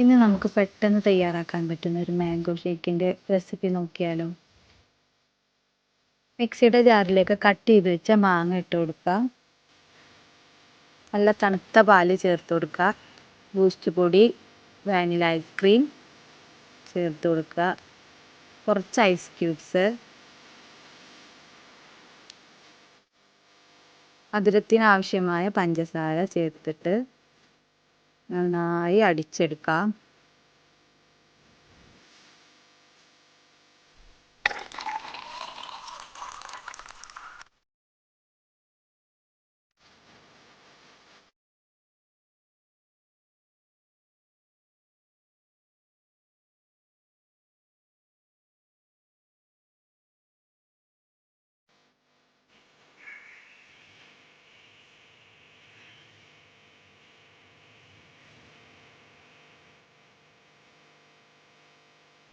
ഇന്ന് നമുക്ക് പെട്ടെന്ന് തയ്യാറാക്കാൻ പറ്റുന്ന ഒരു മാംഗോ ഷേക്കിന്റെ റെസിപ്പി നോക്കിയാലോ. മിക്സിയുടെ ജാറിലേക്ക് കട്ട് ചെയ്ത് വെച്ച മാങ്ങ ഇട്ട് കൊടുക്കുക. നല്ല തണുത്ത പാൽ ചേർത്ത് കൊടുക്കുക. ബൂസ്റ്റ് പൊടി വാനില ഐസ്ക്രീം ചേർത്ത് കൊടുക്കുക. കുറച്ച് ഐസ് ക്യൂബ്സ് ആവശ്യമായ പഞ്ചസാര ചേർത്തിട്ട് നന്നായി അടിച്ചെടുക്കാം.